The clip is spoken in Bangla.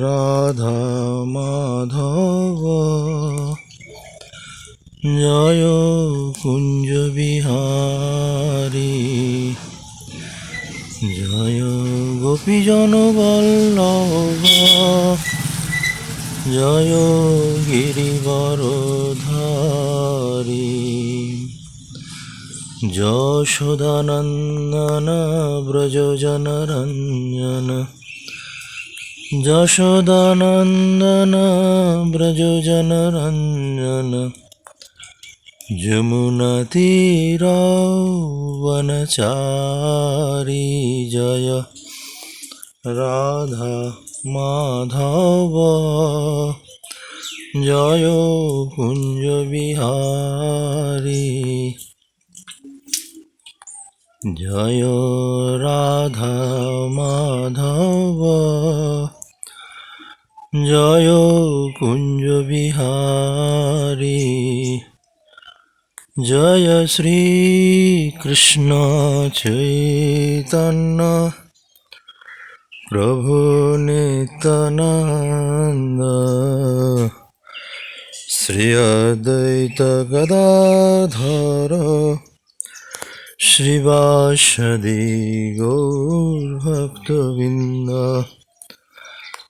রাধা মাধব জয় কুঞ্জ বিহারী। জয় গোপীজন বল্লভ জয় গিরিবরধারী। যশোদানন্দন ব্রজ জনরঞ্জন যশোদানন্দন ব্রজ জনরঞ্জন যমুনা বনচারী জয় রাধা মাধব জয় কুঞ্জ বিহারী জয় রাধা মাধব জয় কুঞ্জ বিহারী। জয় শ্রী কৃষ্ণ চৈতন্য। প্রভু নিত্যানন্দ। শ্রী অদ্বৈত গদাধর। শ্রীবাসদি গৌরভক্তবৃন্দ